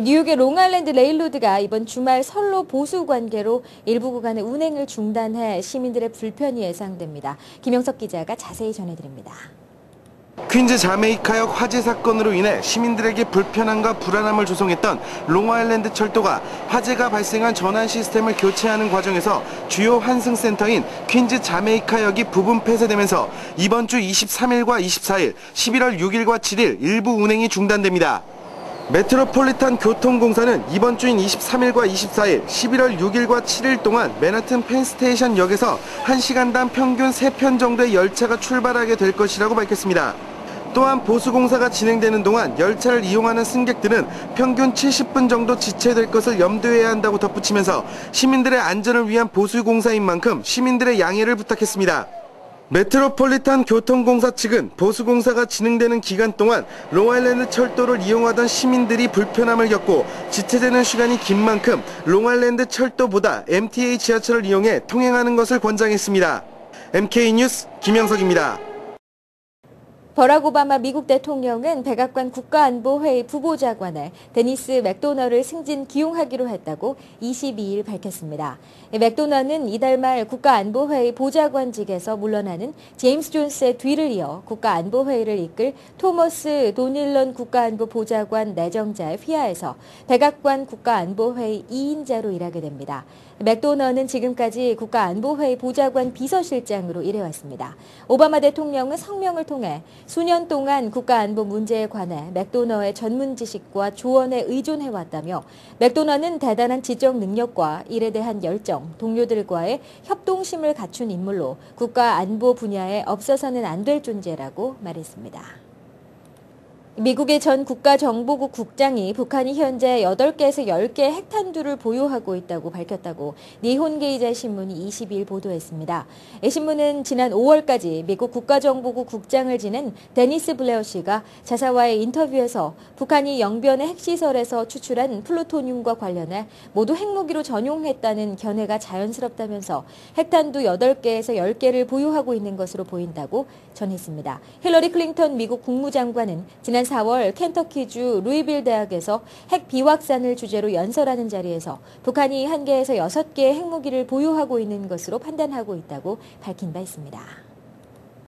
뉴욕의 롱아일랜드 레일로드가 이번 주말 선로 보수 관계로 일부 구간의 운행을 중단해 시민들의 불편이 예상됩니다. 김영석 기자가 자세히 전해드립니다. 퀸즈 자메이카역 화재 사건으로 인해 시민들에게 불편함과 불안함을 조성했던 롱아일랜드 철도가 화재가 발생한 전환 시스템을 교체하는 과정에서 주요 환승센터인 퀸즈 자메이카역이 부분 폐쇄되면서 이번 주 23일과 24일, 11월 6일과 7일 일부 운행이 중단됩니다. 메트로폴리탄 교통공사는 이번 주인 23일과 24일, 11월 6일과 7일 동안 맨하튼 펜스테이션 역에서 1시간당 평균 3편 정도의 열차가 출발하게 될 것이라고 밝혔습니다. 또한 보수공사가 진행되는 동안 열차를 이용하는 승객들은 평균 70분 정도 지체될 것을 염두해야 한다고 덧붙이면서 시민들의 안전을 위한 보수공사인 만큼 시민들의 양해를 부탁했습니다. 메트로폴리탄 교통공사 측은 보수공사가 진행되는 기간 동안 롱아일랜드 철도를 이용하던 시민들이 불편함을 겪고 지체되는 시간이 긴 만큼 롱아일랜드 철도보다 MTA 지하철을 이용해 통행하는 것을 권장했습니다. MK 뉴스 김영석입니다. 버락 오바마 미국 대통령은 백악관 국가안보회의 부보좌관에 데니스 맥도널을 승진 기용하기로 했다고 22일 밝혔습니다. 맥도널은 이달 말 국가안보회의 보좌관직에서 물러나는 제임스 존스의 뒤를 이어 국가안보회의를 이끌 토머스 도닐런 국가안보 보좌관 내정자의 휘하에서 백악관 국가안보회의 2인자로 일하게 됩니다. 맥도널은 지금까지 국가안보회의 보좌관 비서실장으로 일해왔습니다. 오바마 대통령은 성명을 통해 수년 동안 국가안보 문제에 관해 맥도너의 전문 지식과 조언에 의존해왔다며 맥도너는 대단한 지적 능력과 일에 대한 열정, 동료들과의 협동심을 갖춘 인물로 국가안보 분야에 없어서는 안 될 존재라고 말했습니다. 미국의 전 국가정보국 국장이 북한이 현재 8개에서 10개 핵탄두를 보유하고 있다고 밝혔다고 니혼게이자 신문이 22일 보도했습니다. 이 신문은 지난 5월까지 미국 국가정보국 국장을 지낸 데니스 블레어 씨가 자사와의 인터뷰에서 북한이 영변의 핵시설에서 추출한 플루토늄과 관련해 모두 핵무기로 전용했다는 견해가 자연스럽다면서 핵탄두 8개에서 10개를 보유하고 있는 것으로 보인다고 전했습니다. 힐러리 클린턴 미국 국무장관은 지난 4월 켄터키주 루이빌 대학에서 핵 비확산을 주제로 연설하는 자리에서 북한이 한 개에서 여섯 개의 핵무기를 보유하고 있는 것으로 판단하고 있다고 밝힌 바 있습니다.